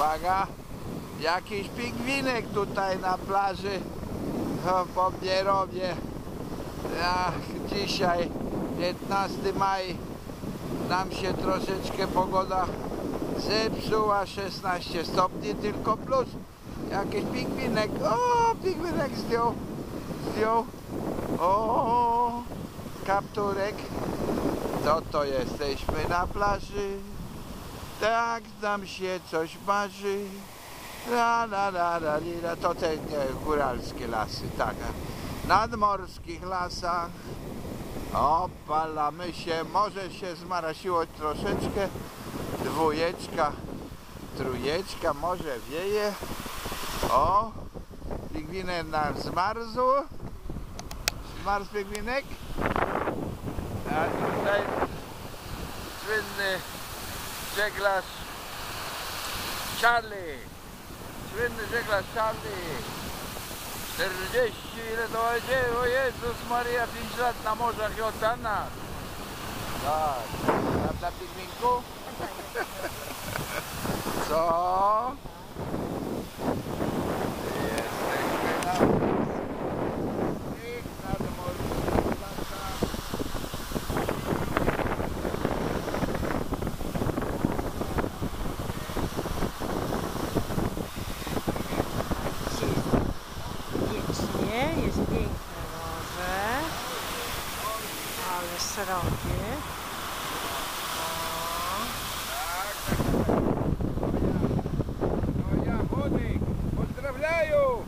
Uwaga, jakiś pingwinek tutaj na plaży. O, po mnie robię. Ach, dzisiaj 15 maj. Nam się troszeczkę pogoda zepsuła 16 stopni tylko plus jakiś pingwinek. O pingwinek zdjął zdjął. O kapturek. To to jesteśmy na plaży tak nam się coś marzy la la la la la. to te nie, góralskie lasy tak. Nadmorskich lasach. Opalamy się. Może się zmarasiło troszeczkę. Dwójeczka trójeczka może wieje. O pingwinek nam zmarzł. Zmarł pingwinek a tutaj słynny żeglarz Charlie słynny żeglarz Charlie 40 ile to będzie? O Jezus Maria 5 lat na morzach i oceanach tak prawda pingwinku? широкие. Поздравляю!